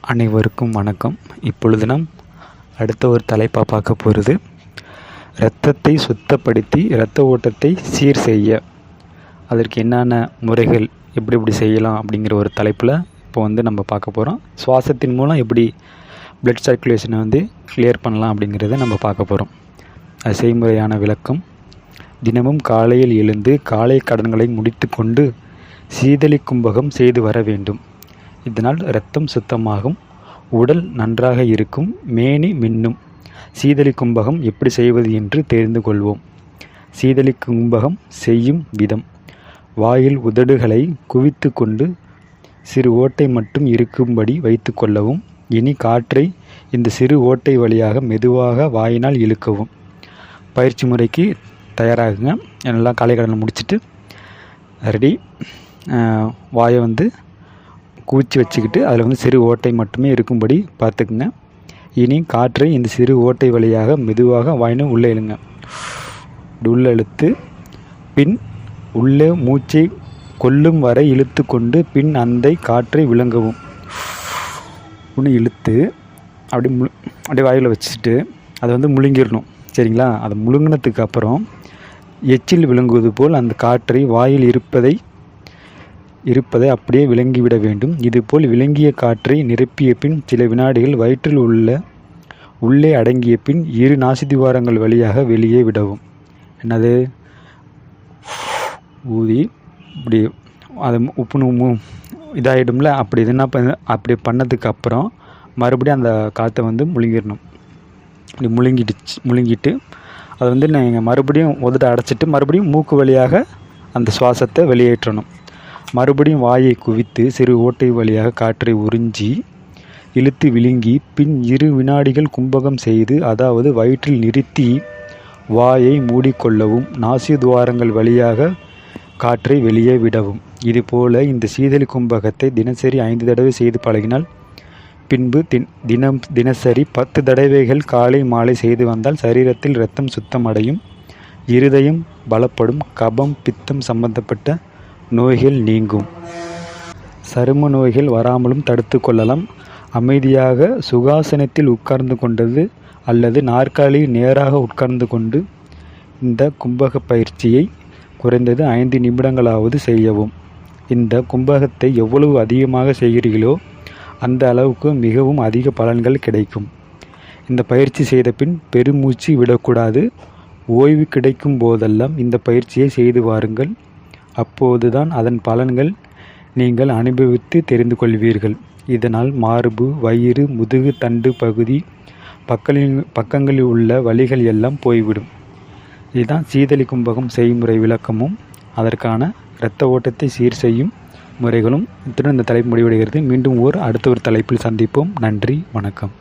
அனைவருக்கும் வணக்கம். இப்பொழுது நாம் அடுத்த ஒரு தலைப்பாக பார்க்க போகிறது இரத்தத்தை சுத்தப்படுத்தி இரத்த ஓட்டத்தை சீர் செய்ய. அதற்கு என்னென்ன முறைகள் எப்படி எப்படி செய்யலாம் அப்படிங்கிற ஒரு தலைப்பில் இப்போ வந்து நம்ம பார்க்க போகிறோம் சுவாசத்தின் மூலம் எப்படி பிளட் சர்க்குலேஷனை வந்து கிளியர் பண்ணலாம் அப்படிங்கிறத நம்ம பார்க்க போகிறோம் அது செய்முறையான விளக்கம். தினமும் காலையில் எழுந்து காலை கடன்களை முடித்துக்கொண்டு கொண்டு கும்பகம் செய்து வர வேண்டும். இதனால் இரத்தம் சுத்தமாகும் உடல் நன்றாக இருக்கும் மேனி மின்னும். சீதளி கும்பகம் எப்படி செய்வது என்று தெரிந்து கொள்வோம். சீதளி கும்பகம் செய்யும் விதம். வாயில் உதடுகளை குவித்து கொண்டு சிறு ஓட்டை மட்டும் இருக்கும்படி வைத்து கொள்ளவும் இனி காற்றை இந்த சிறு ஓட்டை வழியாக மெதுவாக வாயினால் இழுக்கவும். பயிற்சி முறைக்கு தயாராகுங்க. எல்லாம் காலை கடனை முடிச்சுட்டு ரெடி. வாயை வந்து குவிச்சு வச்சுக்கிட்டு அதில் வந்து சிறு ஓட்டை மட்டுமே இருக்கும்படி பார்த்துக்குங்க. இனி காற்றை இந்த சிறு ஓட்டை வழியாக மெதுவாக வாயினும் உள்ளே இழுங்க. உள்ளே இழுத்து பின் உள்ளே மூச்சை கொல்லும் வரை இழுத்து கொண்டு பின் அந்த காற்றை விளங்கவும். ஒன்று இழுத்து அப்படி முழு அப்படியே வாயில் வச்சுட்டு அதை வந்து முழுங்கிடணும். சரிங்களா? அதை முழுங்கினதுக்கு அப்புறம் எச்சில் விளங்குவது போல் அந்த காற்றை வாயில் இருப்பதை இருப்பதை அப்படியே விளங்கிவிட வேண்டும். இதுபோல் விளங்கிய காற்றை நிரப்பிய பின் சில வினாடிகள் வயிற்றில் உள்ள உள்ளே அடங்கிய பின் இரு நாசிதிவாரங்கள் வழியாக வெளியே விடவும். என்னது? ஊதி இப்படி அது உப்புன்னு மு இதாகிடும்ல அப்படி இது என்ன பண்ண அப்படி பண்ணதுக்கு அப்புறம் மறுபடியும் அந்த காற்றை வந்து முழுங்கிடணும். இப்படி முழுங்கிடுச்சு முழுங்கிட்டு அதை வந்து நீங்கள் மறுபடியும் உதட்ட அடைச்சிட்டு மறுபடியும் மூக்கு வழியாக அந்த சுவாசத்தை வெளியேற்றணும். மறுபடியும் வாயை குவித்து சிறு ஓட்டை வழியாக காற்றை உறிஞ்சி இழுத்து விழுங்கி பின் இரு வினாடிகள் கும்பகம் செய்து அதாவது வயிற்றில் நிறுத்தி வாயை மூடிக்கொள்ளவும் நாசி துவாரங்கள் வழியாக காற்றை வெளியே விடவும். இதுபோல இந்த சீதளி கும்பகத்தை தினசரி ஐந்து தடவை செய்து பழகினால் பின்பு தின் தினம் தினசரி பத்து தடவைகள் காலை மாலை செய்து வந்தால் சரீரத்தில் இரத்தம் சுத்தமடையும் இருதயம் பலப்படும் கபம் பித்தம் சம்பந்தப்பட்ட நோய்கள் நீங்கும். சரும நோய்கள் வராமலும் தடுத்து கொள்ளலாம். அமைதியாக சுகாசனத்தில் உட்கார்ந்து கொண்டது அல்லது நாற்காலியில் நேராக உட்கார்ந்து கொண்டு இந்த கும்பக பயிற்சியை குறைந்தது ஐந்து நிமிடங்களாவது செய்யவும். இந்த கும்பகத்தை எவ்வளவு அதிகமாக செய்கிறீர்களோ அந்த அளவுக்கு மிகவும் அதிக பலன்கள் கிடைக்கும். இந்த பயிற்சி செய்த பின் பெருமூச்சு விடக்கூடாது. ஓய்வு கிடைக்கும் போதெல்லாம் இந்த பயிற்சியை செய்து வாருங்கள். அப்போதுதான் அதன் பலன்கள் நீங்கள் அனுபவித்து தெரிந்து கொள்வீர்கள். இதனால் மார்பு வயிறு முதுகு தண்டு பகுதி பக்கலில் பக்கங்களில் உள்ள வழிகள் எல்லாம் போய்விடும். இதுதான் சீதளி கும்பகம் செய்முறை விளக்கமும். அதற்கான இரத்த ஓட்டத்தை சீர் செய்யும் முறைகளும் இத்துடன் இந்த தலைப்பு முடிவடைகிறது. மீண்டும் ஓர் அடுத்த ஒரு தலைப்பில் சந்திப்போம். நன்றி வணக்கம்.